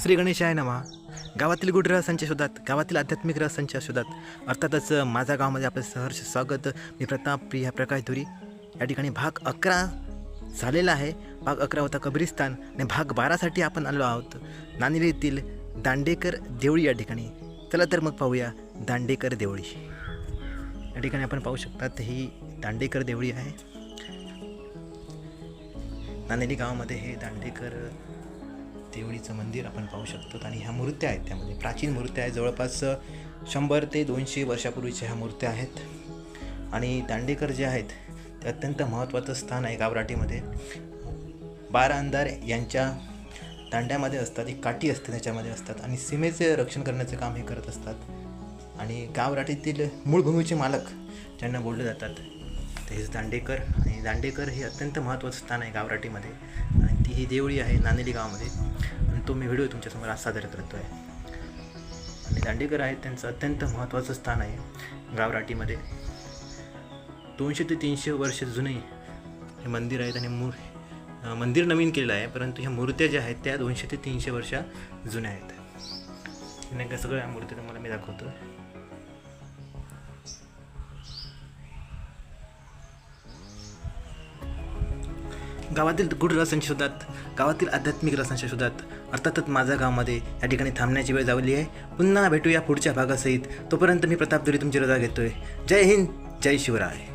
श्री गणेश आहे नमा. गावातील गुढ रहस्यांच्या शोधात गावातील आध्यात्मिक रहस्यांच्या शोधात. अर्थातच माझ्या गावामध्ये आपलं सहर्ष स्वागत. मी प्रताप प्रिया प्रकाश धुरी. या ठिकाणी भाग अकरा झालेला आहे. भाग अकरा होता कब्रिस्तान आणि भाग बारासाठी आपण आलो आहोत. नांदेड येथील दांडेकर देवळी या ठिकाणी. चला तर मग पाहूया दांडेकर देवळी. या ठिकाणी आपण पाहू शकतात ही दांडेकर देवळी आहे. नांदेडी गावामध्ये हे दांडेकर देवळीचं मंदिर आपण पाहू शकतो. आणि ह्या मूर्त्या आहेत त्यामध्ये. प्राचीन मूर्त्या आहेत. जवळपास शंभर ते दोनशे वर्षापूर्वीच्या ह्या मूर्त्या आहेत. आणि दांडेकर जे आहेत ते अत्यंत महत्त्वाचं स्थान आहे गावराटीमध्ये. बारा अंधार यांच्या दांड्यामध्ये असतात. एक काठी असते त्याच्यामध्ये असतात. आणि सीमेचे रक्षण करण्याचं काम हे करत असतात. आणि गावराटीतील मूळ भूमीचे मालक ज्यांना बोलले जातात ते हेच दांडेकर. आणि दांडेकर हे अत्यंत महत्त्वाचं स्थान आहे गावराटीमध्ये. आणि ती ही देवळी आहे नांदेली गावामध्ये. तो मी व्हिडिओ तुमच्यासमोर आज सादर करतो आहे आणि दांडेकर आहेत त्यांचं अत्यंत महत्त्वाचं स्थान आहे गावराटीमध्ये. दोनशे ते तीनशे वर्ष जुने हे मंदिर आहेत आणि मूर मंदिर नवीन केलेलं आहे परंतु ह्या मूर्त्या ज्या आहेत त्या दोनशे ते तीनशे वर्षा जुन्या आहेत. नाही का सगळ्या मूर्त्या तुम्हाला मी दाखवतो. गावातील गुढ रसांच्या शोधात गावातील आध्यात्मिक रसांच्या शोधात अर्थातच माझ्या गावामध्ये या ठिकाणी थांबण्याची वेळ जावली आहे. पुन्हा भेटूया पुढच्या भागासहित. तोपर्यंत मी प्रताप दुरी तुमची रजा घेतोय. जय हिंद जय शिवराय.